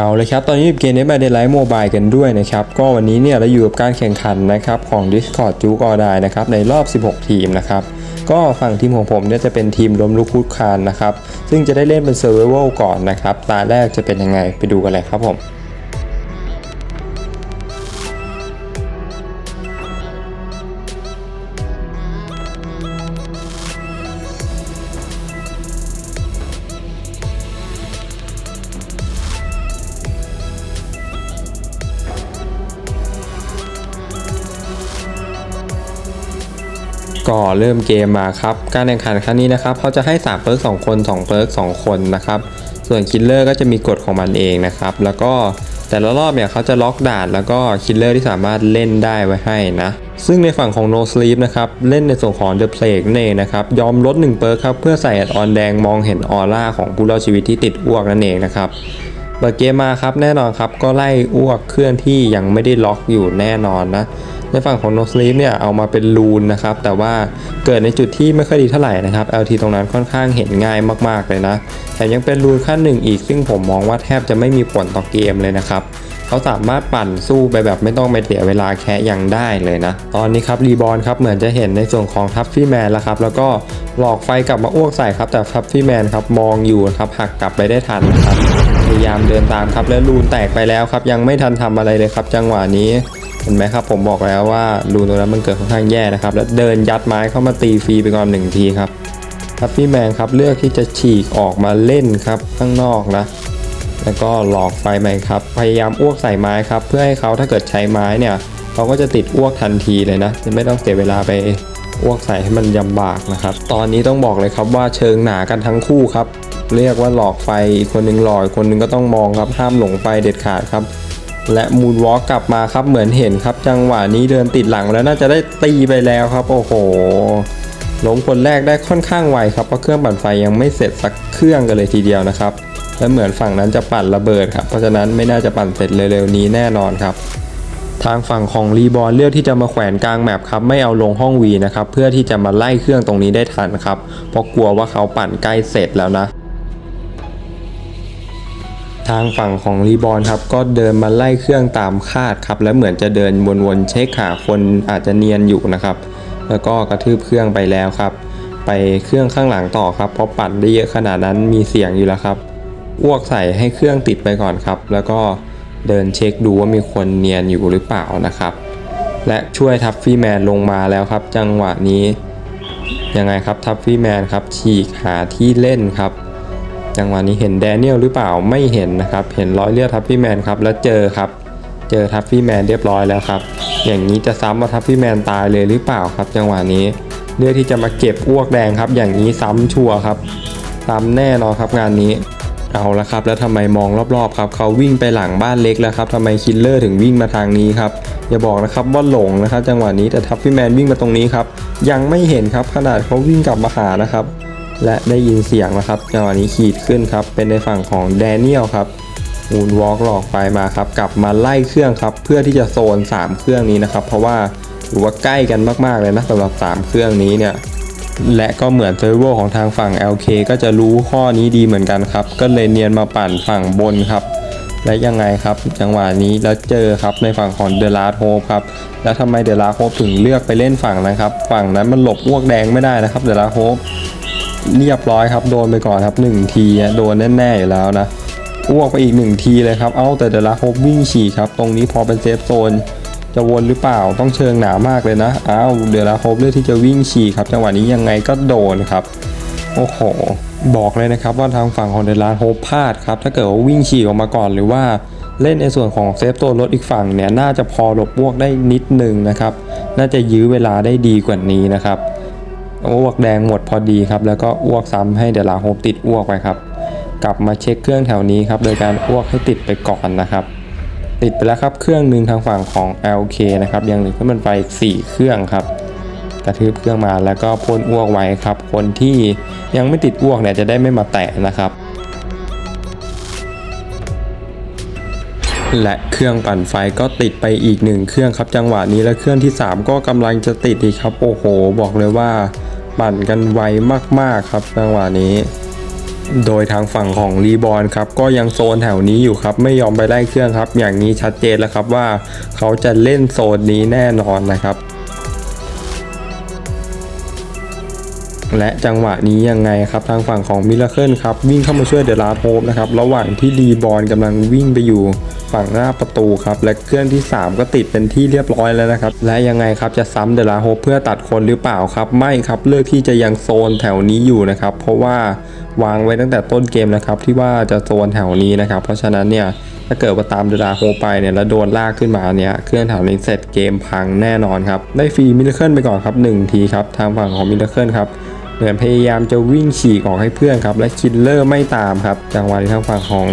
เอาเลยครับ ตอนนี้เกมนี้มาเดลไลท์โมบายกันด้วยนะครับ ก็วันนี้เนี่ยเราอยู่กับการแข่งขันนะครับของ Discord จูกอดายนะครับในรอบ 16 ทีมนะครับก็ฝั่งทีมของผมเนี่ยจะเป็นทีมล้มลุกคลุกคานนะครับ ซึ่งจะได้เล่นเป็นเซอร์ไวลก่อนนะครับ ตาแรกจะเป็นยังไงไปดูกันเลยครับผม ก็เริ่มเกมมาครับ การแข่งขันครั้งนี้นะครับเขาจะให้3เปิร์ก2คน2เปิร์ก2คนนะครับ ส่วนคิลเลอร์ก็จะมีกฎของมันเองนะครับ แล้วก็แต่ละรอบเนี่ยเขาจะล็อกด่านแล้วก็คิลเลอร์ที่สามารถเล่นได้ไว้ให้นะ ซึ่งในฝั่งของ No Sleep นะครับ เล่นในส่วนของ The Plague นั่นเองนะครับ ยอมลด1เปิร์กครับ เพื่อใส่แอดออนแดงมองเห็นออร่าของผู้รอดชีวิตที่ติดอ้วกนั่นเองนะครับเปิดเกมมาครับแน่นอนครับ ก็ไล่อ้วกเคลื่อนที่ยังไม่ได้ล็อกอยู่แน่นอนนะ ในฝั่งของ No Sleep เนี่ยเอามาเป็นรูนนะครับ แต่ว่าเกิดในจุดที่ไม่ค่อยดีเท่าไหร่นะครับ LT ตรงนั้นค่อนข้างเห็นง่ายมากๆเลยนะแต่ยังเป็นรูนขั้นหนึ่งอีก ซึ่งผมมองว่าแทบจะไม่มีผลต่อเกมเลยนะครับเขาสามารถปั่นสู้ไปแบบไม่ต้องไปเสียเวลาแค่ยังได้เลยนะ ตอนนี้ครับรีบอลครับเหมือนจะเห็นในส่วนของทัฟฟี่แมนแล้วครับ แล้วก็หลอกไฟกลับมาอ้วกใส่ครับ แต่ทัฟฟี่แมนครับมองอยู่ครับหักกลับไปได้ทันนะครับพยายามเดินตามครับแล้วรูนแตกไปแล้วครับ ยังไม่ทันทำอะไรเลยครับ จังหวะนี้ เห็นไหมครับผมบอกแล้วว่ารูนตรงนั้นมันเกิดค่อนข้างแย่นะครับ แล้วเดินยัดไม้เข้ามาตีฟรีไปก่อนหนึ่งทีครับทัฟฟี่แมนครับเลือกที่จะฉีกออกมาเล่นครับข้างนอกนะแล้วก็หลอกไฟไหมครับ พยายามอ้วกใส่ไม้ครับ เพื่อให้เขาถ้าเกิดใช้ไม้เนี่ยเขาก็จะติดอ้วกทันทีเลยนะจะไม่ต้องเสียเวลาไปอ้วกใส่ให้มันยำบากนะครับ ตอนนี้ต้องบอกเลยครับว่าเชิงหนากันทั้งคู่ครับ เรียกว่าหลอกไฟอีกคนหนึงหลอกคนหนึงก็ต้องมองครับห้ามหลงไฟเด็ดขาดครับ และมูนวอล์กกลับมาครับเหมือนเห็นครับ จังหวะนี้เดินติดหลังแล้วน่าจะได้ตีไปแล้วครับ โอ้โหล้มคนแรกได้ค่อนข้างไวครับเพราะเครื่องปั่นไฟยังไม่เสร็จสักเครื่องกันเลยทีเดียวนะครับและเหมือนฝั่งนั้นจะปั่นระเบิดครับเพราะฉะนั้นไม่น่าจะปั่นเสร็จเร็วๆนี้แน่นอนครับ ทางฝั่งของรีบอลเลือกที่จะมาแขวนกลางแมปครับไม่เอาลงห้องวีนะครับเพื่อที่จะมาไล่เครื่องตรงนี้ได้ทันครับเพราะกลัวว่าเขาปั่นใกล้เสร็จแล้วนะ ทางฝั่งของรีบอลครับก็เดินมาไล่เครื่องตามคาดครับ และเหมือนจะเดินวนๆเช็คหาคนอาจจะเนียนอยู่นะครับ แล้วก็กระทืบเครื่องไปแล้วครับ ไปเครื่องข้างหลังต่อครับเพราะปั่นได้เยอะขนาดนั้นมีเสียงอยู่แล้วครับอ้วกใส่ให้เครื่องติดไปก่อนครับ แล้วก็เดินเช็คดูว่ามีคนเนียนอยู่หรือเปล่านะครับ และช่วยทัฟฟี่แมนลงมาแล้วครับ จังหวะนี้ยังไงครับทัฟฟี่แมนครับฉีกหาที่เล่นครับ จังหวะนี้เห็นแดเนียลหรือเปล่าไม่เห็นนะครับ เห็นร้อยเลือดทัฟฟี่แมนครับแล้วเจอครับ เจอทัฟฟี่แมนเรียบร้อยแล้วครับ อย่างนี้จะซ้ำว่าทัฟฟี่แมนตายเลยหรือเปล่าครับ จังหวะนี้เลือกที่จะมาเก็บอ้วกแดงครับ อย่างนี้ซ้ำชัวร์ครับซ้ำแน่นอนครับงานนี้เอาละครับ แล้วทำไมมองรอบๆครับเขาวิ่งไปหลังบ้านเล็กแล้วครับทำไมคิลเลอร์ถึงวิ่งมาทางนี้ครับอย่าบอกนะครับว่าหลงนะครับ จังหวะนี้แต่ทัฟฟี่แมนวิ่งมาตรงนี้ครับยังไม่เห็นครับขนาดเขาวิ่งกลับมาหานะครับ และได้ยินเสียงนะครับจังหวะนี้ขีดขึ้นครับ เป็นในฝั่งของแดเนียลครับมูนวอล์กหลอกไปมาครับ กลับมาไล่เครื่องครับ เพื่อที่จะโซน 3 เครื่องนี้นะครับ เพราะว่าถือว่าใกล้กันมาก ๆ เลยนะสำหรับ 3 เครื่องนี้เนี่ย และก็เหมือนเซิร์เวอร์ของทางฝั่ง LK ก็จะรู้ข้อนี้ดีเหมือนกันครับ ก็เลยเนียนมาปั่นฝั่งบนครับ และยังไงครับ จังหวะนี้แล้วเจอครับในฝั่งของเดลาโฮปครับ แล้วทำไมเดลาโฮปถึงเลือกไปเล่นฝั่งนั้นครับ ฝั่งนั้นมันหลบอ้วกแดงไม่ได้นะครับเดลาโฮป เรียบร้อยครับโดนไปก่อนครับ1ทีโดนแน่ๆอยู่แล้วนะอ้วกไปอีก 1 ทีเลยครับเอ้าแต่เดลาโฮปวิ่งฉี่ครับตรงนี้พอเป็นเซฟโซนจะวนหรือเปล่าต้องเชิงหนามากเลยนะอ้าวเดลาโฮปเลือกที่จะวิ่งฉี่ครับจังหวะนี้ยังไงก็โดนครับโอ้โหบอกเลยนะครับว่าทางฝั่งของเดลาโฮปพลาดครับถ้าเกิดว่าวิ่งฉี่ออกมาก่อนหรือว่าเล่นในส่วนของเซฟโซนรถอีกฝั่งเนี่ยน่าจะพอหลบอ้วกได้นิดนึงนะครับ น่าจะยื้อเวลาได้ดีกว่านี้นะครับ อ้วกแดงหมดพอดีครับ แล้วก็อ้วกซ้ำให้เดลาโฮปติดอ้วกไปครับ กลับมาเช็คเครื่องแถวนี้ครับ โดยการอ้วกให้ติดไปก่อนนะครับ ติดไปแล้วครับ เครื่องหนึ่งทางฝั่งของ LK นะครับ ยังเหลือขึ้นมันไฟอีก4เครื่องครับ กระทืบเครื่องมาแล้วก็พ่นอ้วกไว้ครับ คนที่ยังไม่ติดอ้วกเนี่ยจะได้ไม่มาแตะนะครับและเครื่องปั่นไฟก็ติดไปอีกหนึ่งเครื่องครับจังหวะนี้และเครื่องที่ 3 ก็กำลังจะติดอีกครับ โอ้โห บอกเลยว่า ปั่นกันไวมากๆครับจังหวะนี้ โดยทางฝั่งของรีบอลครับก็ยังโซนแถวนี้อยู่ครับไม่ยอมไปไล่เครื่องครับ อย่างนี้ชัดเจนแล้วครับว่าเขาจะเล่นโซนนี้แน่นอนนะครับและจังหวะนี้ยังไงครับทางฝั่งของมิลเคิลครับวิ่งเข้ามาช่วยเดลาโฮปนะครับระหว่างที่รีบอลกำลังวิ่งไปอยู่ ฝั่งหน้าประตูครับ และเครื่องที่ 3 ก็ติดเป็นที่เรียบร้อยแล้วนะครับ และยังไงครับจะซ้ำเดลาโฮเพื่อตัดคนหรือเปล่าครับ ไม่ครับเลือกที่จะยังโซนแถวนี้อยู่นะครับ เพราะว่าวางไว้ตั้งแต่ต้นเกมนะครับที่ว่าจะโซนแถวนี้นะครับ เพราะฉะนั้นเนี่ยถ้าเกิดว่าตามเดลาโฮไปเนี่ยแล้วโดนลากขึ้นมาเนี่ยเครื่องแถวนี้เสร็จเกมพังแน่นอนครับได้ฟรีมิลเคิลไปก่อนครับหนึ่งทีครับทางฝั่งของมิลเคิลครับเหมือนพยายามจะวิ่งฉีกออกให้เพื่อนครับ และคิลเลอร์ไม่ตามครับ จังหวะที่ทางฝั่งของ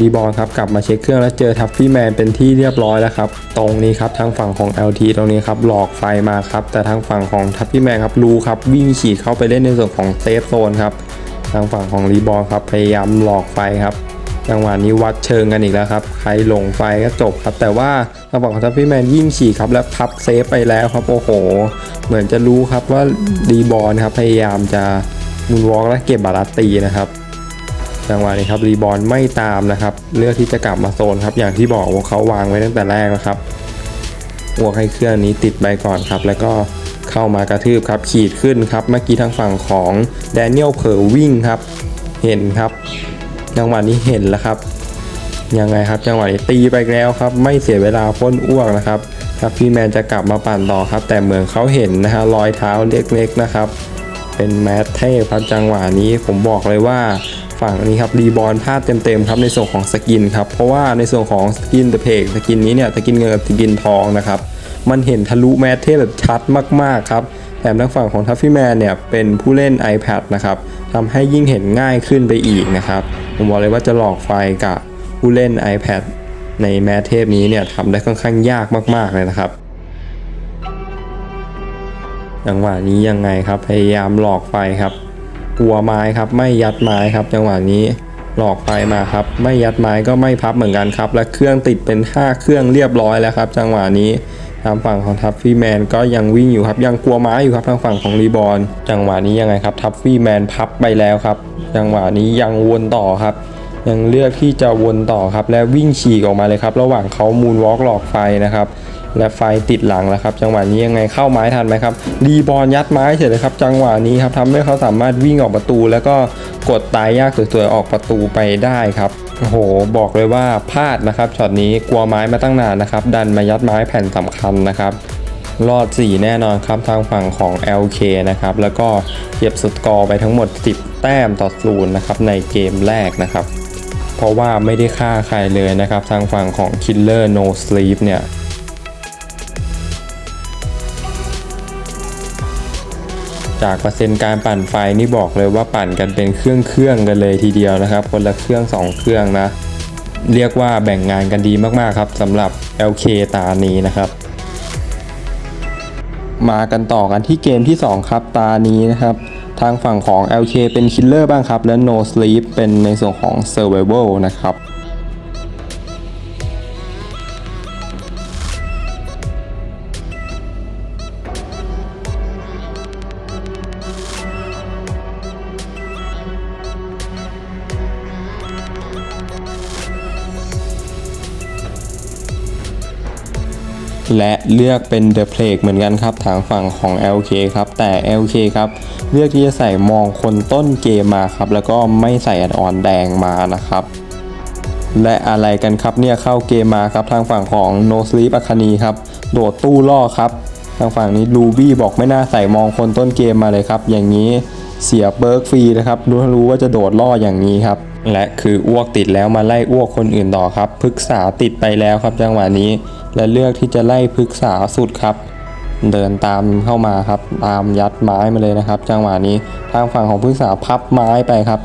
รีบอลครับกลับมาเช็คเครื่องแล้วเจอทัฟฟี่แมนเป็นที่เรียบร้อยแล้วครับตรงนี้ครับทางฝั่งของ LT ตรงนี้ครับหลอกไฟมาครับแต่ทางฝั่งของทัฟฟี่แมนครับรู้ครับวิ่งฉีกเข้าไปเล่นในส่วนของเซฟโซนครับทางฝั่งของรีบอลครับพยายามหลอกไฟครับจังหวะนี้วัดเชิงกันอีกแล้วครับ ใครหลงไฟก็จบครับ แต่ว่าทางฝั่งของทัฟฟี่แมนวิ่งฉีกครับ และพับเซฟไปแล้วครับ โอ้โห เหมือนจะรู้ครับว่ารีบอลครับ พยายามจะมูนวอล์กและเก็บบาลาตีนะครับ จังหวะนี้ครับรีบอลไม่ตามนะครับ เลือกที่จะกลับมาโซนครับ อย่างที่บอกว่าเขาวางไว้ตั้งแต่แรกนะครับอวกให้เครื่องนี้ติดไปก่อนครับ แล้วก็เข้ามากระทืบครับ ขีดขึ้นครับ เมื่อกี้ทางฝั่งของแดเนียลเผลอวิ่งครับ เห็นครับ จังหวะนี้เห็นแล้วครับ ยังไงครับจังหวะนี้ตีไปแล้วครับ ไม่เสียเวลาพ่นอ้วกนะครับครับพี่แมนจะกลับมาปั่นต่อครับ แต่เหมือนเขาเห็นนะฮะรอยเท้าเล็กๆนะครับ เป็นแมทเทพครับจังหวะนี้ผมบอกเลยว่า ฝั่งนี้ครับรีบอลพลาดเต็มๆครับในส่วนของสกินครับเพราะว่าในส่วนของสกินเดอะเพกสกินนี้เนี่ยสกินเงินกับสกินทองนะครับมันเห็นทะลุแมทเทพแบบชัดมากๆครับแถมทางฝั่งของทัฟฟี่แมนเนี่ยเป็นผู้เล่น iPad นะครับทำให้ยิ่งเห็นง่ายขึ้นไปอีกนะครับผมบอกเลยว่าจะหลอกไฟกับผู้เล่น iPad ในแมทเทพนี้เนี่ยทำได้ค่อนข้างยากมาก ๆเลยนะครับจังหวะนี้ยังไงครับพยายามหลอกไฟครับ กลัวไม้ครับ ไม่ยัดไม้ครับ จังหวะนี้หลอกไฟมาครับ ไม่ยัดไม้ก็ไม่พับเหมือนกันครับ และเครื่องติดเป็น 5 เครื่องเรียบร้อยแล้วครับ จังหวะนี้ทางฝั่งของทัฟฟี่แมนก็ยังวิ่งอยู่ครับ ยังกลัวไม้อยู่ครับทางฝั่งของรีบอลจังหวะนี้ยังไงครับทัฟฟี่แมนพับไปแล้วครับ จังหวะนี้ยังวนต่อครับ ยังเลือกที่จะวนต่อครับ และวิ่งฉีกออกมาเลยครับ ระหว่างเขามูนวอล์กหลอกไฟนะครับ และไฟติดหลังแล้วครับ จังหวะนี้ยังไงเข้าไม้ทันไหมครับรีบอลยัดไม้เฉยเลยครับ จังหวะนี้ครับทำให้เขาสามารถวิ่งออกประตู แล้วก็กดตายยากสวยๆออกประตูไปได้ครับโอ้โหบอกเลยว่าพลาดนะครับช็อตนี้กลัวไม้มาตั้งนานนะครับ ดันมายัดไม้แผ่นสำคัญนะครับรอด 4 แน่นอนครับทางฝั่งของ LK นะครับ แล้วก็เก็บสกอร์ไปทั้งหมด 10 แต้มต่อศูนย์นะครับในเกมแรกนะครับ เพราะว่าไม่ได้ฆ่าใครเลยนะครับ ทางฝั่งของ Killer No Sleep เนี่ย จากเปอร์เซ็นต์การปั่นไฟนี่บอกเลยว่าปั่นกันเป็นเครื่องเครื่องกันเลยทีเดียวนะครับ คนละเครื่อง 2 เครื่องนะ เรียกว่าแบ่งงานกันดีมากๆครับสำหรับ LK ตานี้นะครับ มากันต่อกันที่เกมที่ 2 ครับตานี้นะครับ ทางฝั่งของ LK เป็นคิลเลอร์บ้างครับ และ No Sleep เป็นในส่วนของ Survival นะครับ และเลือกเป็น The Plague เหมือนกันครับทางฝั่งของ LK ครับ แต่ LK ครับเลือกที่จะใส่มองคนต้นเกมมาครับแล้วก็ไม่ใส่แอดออนแดงมานะครับและอะไรกันครับเนี่ยเข้าเกมมาครับทางฝั่งของ No Sleep a c a d e m y ครับโดดตู้ล่อครับทางฝั่งนี้ลูบี้บอกไม่น่าใส่มองคนต้นเกมมาเลยครับ อย่างนี้เสียเบิร์กฟรีนะครับรู้รู้ว่าจะโดดล่ออย่างนี้ครับ และคืออ้วกติดแล้วมาไล่อ้วกคนอื่นต่อครับพึกษาติดไปแล้วครับจังหวะนี้ และเลือกที่จะไล่พึกษาสุดครับ เดินตามเข้ามาครับ ตามยัดไม้มาเลยนะครับ จังหวะนี้ทางฝั่งของพึกษาพับไม้ไปครับ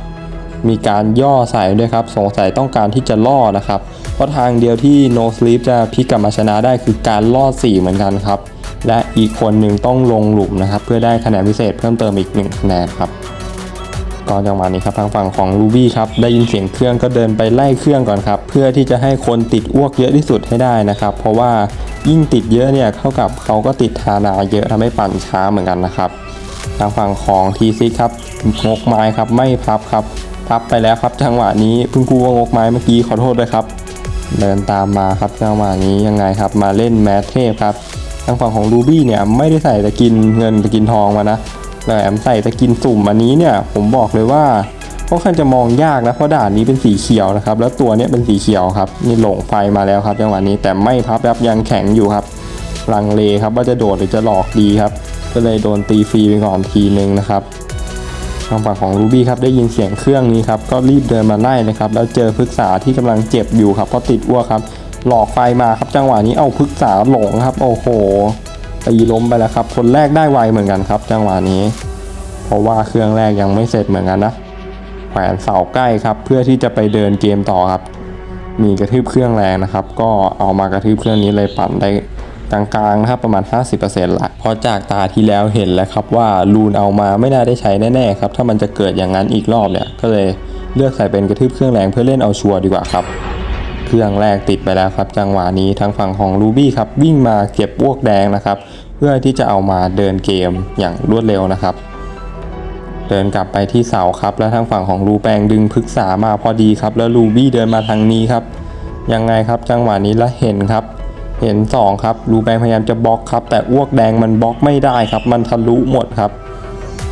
มีการย่อใส่ด้วยครับ สงสัยต้องการที่จะล่อนะครับ เพราะทางเดียวที่ No Sleep จะพลิกกลับมาชนะได้คือการล่อ4เหมือนกันครับ และอีกคนหนึ่งต้องลงหลุมนะครับ เพื่อได้คะแนนพิเศษเพิ่มเติมอีก1คะแนนครับ ก่อนจังหวะนี้ครับทางฝั่งของลูบี้ครับได้ยินเสียงเครื่องก็เดินไปไล่เครื่องก่อนครับ เพื่อที่จะให้คนติดอ้วกเยอะที่สุดให้ได้นะครับ เพราะว่ายิ่งติดเยอะเนี่ยเท่ากับเขาก็ติดทานาเยอะทำให้ปั่นช้าเหมือนกันนะครับ ทางฝั่งของทีซิครับงกไม้ครับไม่พับครับพับไปแล้วครับจังหวะนี้เพิ่งกูว่างกไม้เมื่อกี้ขอโทษด้วยครับเดินตามมาครับจังหวะนี้ยังไงครับมาเล่นแมทเทพครับทางฝั่งของรูบี้เนี่ยไม่ได้ใส่ตะกินเงินตะกินทองมานะ แต่แอมใส่ตะกินสุ่มอันนี้เนี่ยผมบอกเลยว่าค่อนข้างจะมองยากนะเพราะด่านนี้เป็นสีเขียวนะครับ แล้วตัวเนี้ยเป็นสีเขียวครับ นี่หลงไฟมาแล้วครับจังหวะนี้แต่ไม่พับครับยังแข็งอยู่ครับลังเลครับว่าจะโดดหรือจะหลอกดีครับ ก็เลยโดนตีฟรีไปก่อนทีนึงนะครับทางฝั่งของรูบี้ครับได้ยินเสียงเครื่องนี้ครับก็รีบเดินมาไล่เลยครับ แล้วเจอพฤกษาที่กำลังเจ็บอยู่ครับเพราะติดอ้วกครับ หลอกไฟมาครับจังหวะนี้เอาพฤกษาหลงครับ โอ้โห ตีล้มไปแล้วครับ คนแรกได้ไวเหมือนกันครับ จังหวะนี้ เพราะว่าเครื่องแรกยังไม่เสร็จเหมือนกันนะแขวนเสาใกล้ครับ เพื่อที่จะไปเดินเกมต่อครับ มีกระทืบเครื่องแรงนะครับ ก็เอามากระทืบเครื่องนี้เลยปั่นได้กลางๆนะครับประมาณ 50%ละเพราะจากตาที่แล้วเห็นแล้วครับว่าลูนเอามาไม่น่าได้ใช้แน่ๆครับ ถ้ามันจะเกิดอย่างนั้นอีกรอบเนี่ยก็เลยเลือกใส่เป็นกระทืบเครื่องแรงเพื่อเล่นเอาชัวร์ดีกว่าครับเครื่องแรกติดไปแล้วครับ จังหวะนี้ทางฝั่งของรูบี้ครับวิ่งมาเก็บพวกแดงนะครับ เพื่อที่จะเอามาเดินเกมอย่างรวดเร็วนะครับ เดินกลับไปที่เสาครับแล้วทางฝั่งของรูแปงดึงพฤกษามาพอดีครับ แล้วรูบี้เดินมาทางนี้ครับยังไงครับจังหวะนี้แล้วเห็นครับ เห็นสองครับรูแปงพยายามจะบล็อกครับ แต่อ้วกแดงมันบล็อกไม่ได้ครับ มันทะลุหมดครับ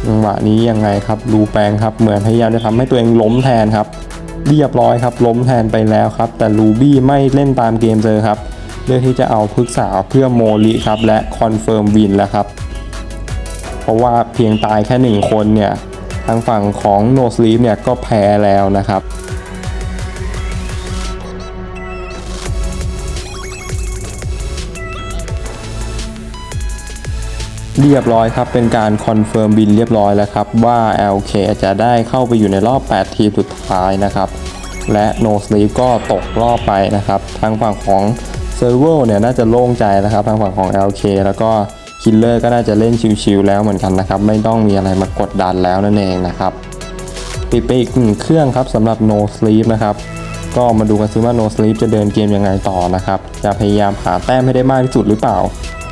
จังหวะนี้ยังไงครับรูแปงครับเหมือนพยายามจะทำให้ตัวเองล้มแทนครับ เรียบร้อยครับล้มแทนไปแล้วครับ แต่ลูบี้ไม่เล่นตามเกมเจอครับ เลือกที่จะเอาพึกษาเพื่อโมลิครับและคอนเฟิร์มวินแล้วครับ เพราะว่าเพียงตายแค่หนึ่งคนเนี่ยทางฝั่งของโนสลีฟเนี่ยก็แพ้แล้วนะครับเรียบร้อยครับ เป็นการคอนเฟิร์มบินเรียบร้อยแล้วครับ ว่า LK จะได้เข้าไปอยู่ในรอบ 8 ทีมสุดท้ายนะครับ และ No Sleep ก็ตกรอบไปนะครับ ทางฝั่งของ s e r v e r เนี่ยน่าจะโล่งใจนะครับทางฝั่งของ LK แล้วก็ Killer ก็น่าจะเล่นชิวๆแล้วเหมือนกันนะครับ ไม่ต้องมีอะไรมากดดันแล้วนั่นเองนะครับปิดไปอีกหนึ่งเครื่องครับสำหรับ No Sleep นะครับ ก็มาดูกันซิว่า No Sleep จะเดินเกมยังไงต่อนะครับ จะพยายามหาแต้มให้ได้มากที่สุดหรือเปล่า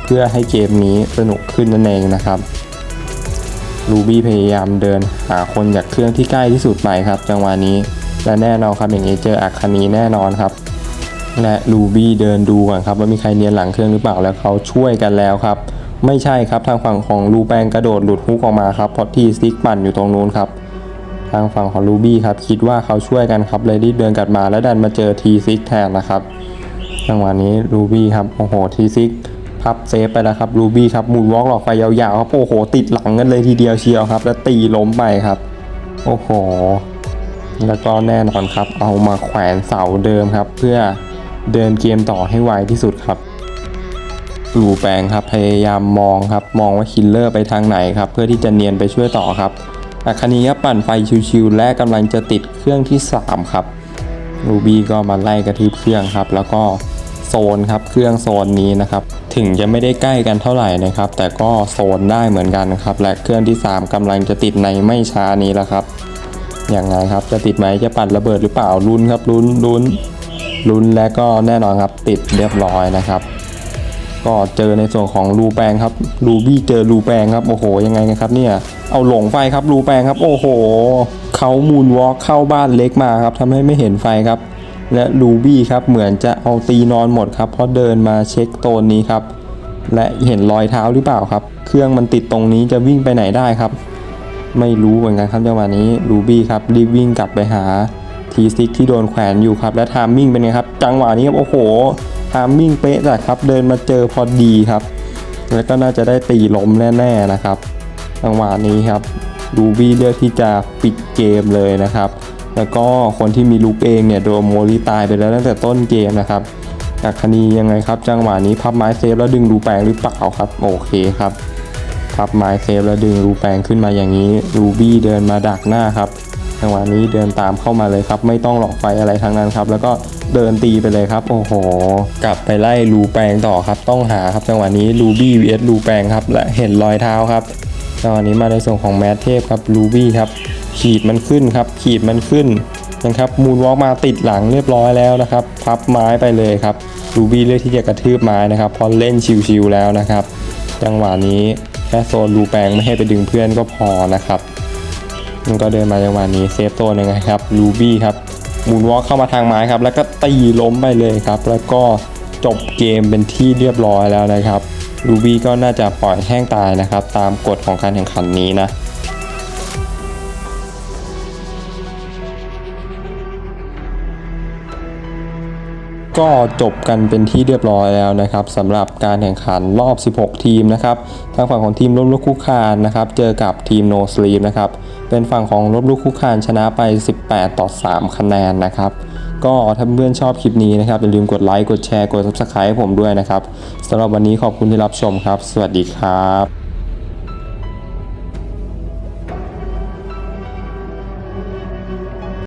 เพื่อให้เกมนี้สนุกขึ้นนั่นเองนะครับรูบี้พยายามเดินหาคนจากเครื่องที่ใกล้ที่สุดไปครับ จังหวะนี้และแน่นอนครับอย่างนี้เจออัคคณีแน่นอนครับ และรูบี้เดินดูก่อนครับว่ามีใครเนียนหลังเครื่องหรือเปล่าแล้วเขาช่วยกันแล้วครับ ไม่ใช่ครับทางฝั่งของรูแปงกระโดดหลุดฮุกออกมาครับเพราะที่ซิกปั่นอยู่ตรงนู้นครับทางฝั่งของรูบี้ครับคิดว่าเขาช่วยกันครับเลยรีบเดินกลับมาแล้วดันมาเจอทีซิกแทนนะครับจังหวะนี้รูบี้ครับโอ้โหทีซิกพับเซฟไปแล้วครับรูบี้ครับมูนวอล์กหลอกไฟยาวๆครับโอ้โห ติดหลังกันเลยทีเดียวเชียวครับ แล้วตีล้มไปครับ โอ้โห แล้วก็แน่นอนครับ เอามาแขวนเสาเดิมครับ เพื่อ เดินเกมต่อให้ไวที่สุดครับลูแปงครับพยายามมองครับมองว่าคิลเลอร์ไปทางไหนครับเพื่อที่จะเนียนไปช่วยต่อครับอาคานีปั่นไฟชิวๆและกำลังจะติดเครื่องที่ 3 ครับลูบี้ก็มาไล่กระทืบเครื่องครับ แล้วก็โซนครับเครื่องโซนนี้นะครับ ถึงจะไม่ได้ใกล้กันเท่าไหร่นะครับ แต่ก็โซนได้เหมือนกันครับ และเครื่องที่ 3กำลังจะติดในไม่ช้านี้แล้วครับอยังไงครับจะติดไหมจะปั่นระเบิดหรือเปล่าลุ้นครับลุ้นลุ้น ลุ้นและก็แน่นอนครับติดเรียบร้อยนะครับ ก็เจอในส่วนของรูแปงครับรูบี้เจอรูแปงครับโอ้โหยังไงกันครับเนี่ยเอาหลงไฟครับรูแปงครับ โอ้โหเขามูนวอล์กเข้าบ้านเล็กมาครับทำให้ไม่เห็นไฟครับ และรูบี้ครับเหมือนจะเอาตีนอนหมดครับเพราะเดินมาเช็คโตนนี้ครับ และเห็นรอยเท้าหรือเปล่าครับ เครื่องมันติดตรงนี้จะวิ่งไปไหนได้ครับ ไม่รู้เหมือนกันครับจังหวะนี้รูบี้ครับรีบวิ่งกลับไปหา ทีซิกที่โดนแขวนอยู่ครับ และทามมิ่งเป็นไงครับ จังหวะนี้ครับโอ้โหทามมิ่งเป๊ะจัดครับ เดินมาเจอพอดีครับ แล้วก็น่าจะได้ตีล้มแน่ๆนะครับ จังหวะนี้ครับรูบี้เลือกที่จะปิดเกมเลยนะครับ แล้วก็คนที่มีลูกเองเนี่ยโดนโมลิตายไปแล้วตั้งแต่ต้นเกมนะครับอัคคณียังไงครับ จังหวะนี้พับไม้เซฟแล้วดึงรูแปลงหรือเปล่าครับ โอเคครับพับไม้เซฟแล้วดึงรูแปลงขึ้นมาอย่างนี้รูบี้เดินมาดักหน้าครับ จังหวะนี้เดินตามเข้ามาเลยครับ ไม่ต้องหลอกไฟอะไรทั้งนั้นครับ แล้วก็เดินตีไปเลยครับ โอ้โห กลับไปไล่รูแปลงต่อครับ ต้องหาครับจังหวะนี้รูบี้ vs รูแปลงครับ และเห็นรอยเท้าครับจังหวะนี้มาในส่วนของแมทเทพครับรูบี้ครับ ขีดมันขึ้นครับ ขีดมันขึ้นนะครับมูนวอล์กมาติดหลังเรียบร้อยแล้วนะครับ พับไม้ไปเลยครับรูบี้เลือกที่จะกระทืบไม้นะครับพอเล่นชิวๆแล้วนะครับ จังหวะนี้แค่โซนรูแปลงไม่ให้ไปดึงเพื่อนก็พอนะครับ มันก็เดินมาจังหวะนี้เซฟตัวหนึ่งครับลูบี้ครับมูนวอล์เข้ามาทางไม้ครับ แล้วก็ตีล้มไปเลยครับ แล้วก็จบเกมเป็นที่เรียบร้อยแล้วนะครับลูบี้ก็น่าจะปล่อยแห้งตายนะครับ ตามกฎของการแข่งขันนี้นะก็จบกันเป็นที่เรียบร้อยแล้วนะครับสำหรับการแข่งขันรอบ 16 ทีมนะครับทางฝั่งของทีมลบลุกคุกคานนะครับ เจอกับทีม No Sleep นะครับ เป็นฝั่งของลบลูกคู่คานชนะไป 18 ต่อ 3 คะแนนนะครับ ก็ถ้าเพื่อนชอบคลิปนี้นะครับ อย่าลืมกดไลค์ กดแชร์ กด Subscribe ให้ผมด้วยนะครับสำหรับวันนี้ขอบคุณที่รับชมครับ สวัสดีครับ